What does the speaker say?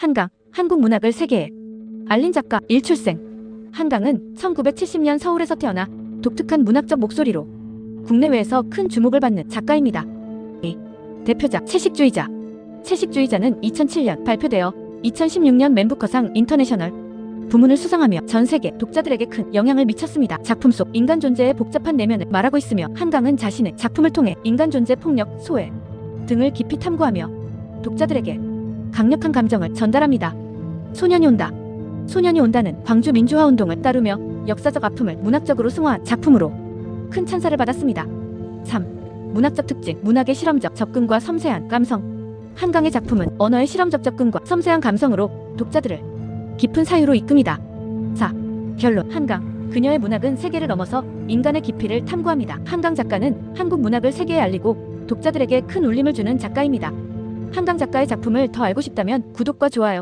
한강, 한국 문학을 세계에 알린 작가 일출생. 한강은 1970년 서울에서 태어나 독특한 문학적 목소리로 국내외에서 큰 주목을 받는 작가입니다. 이 대표작 채식주의자. 채식주의자는 2007년 발표되어 2016년 맨부커상 인터내셔널 부문을 수상하며 전 세계 독자들에게 큰 영향을 미쳤습니다. 작품 속 인간 존재의 복잡한 내면을 말하고 있으며 한강은 자신의 작품을 통해 인간 존재 폭력, 소외 등을 깊이 탐구하며 독자들에게 강력한 감정을 전달합니다. 소년이 온다. 소년이 온다는 광주 민주화 운동을 따르며 역사적 아픔을 문학적으로 승화한 작품으로 큰 찬사를 받았습니다. 3. 문학적 특징, 문학의 실험적 접근과 섬세한 감성. 한강의 작품은 언어의 실험적 접근과 섬세한 감성으로 독자들을 깊은 사유로 이끕니다. 4. 결론, 한강. 그녀의 문학은 세계를 넘어서 인간의 깊이를 탐구합니다. 한강 작가는 한국 문학을 세계에 알리고 독자들에게 큰 울림을 주는 작가입니다. 한강 작가의 작품을 더 알고 싶다면 구독과 좋아요,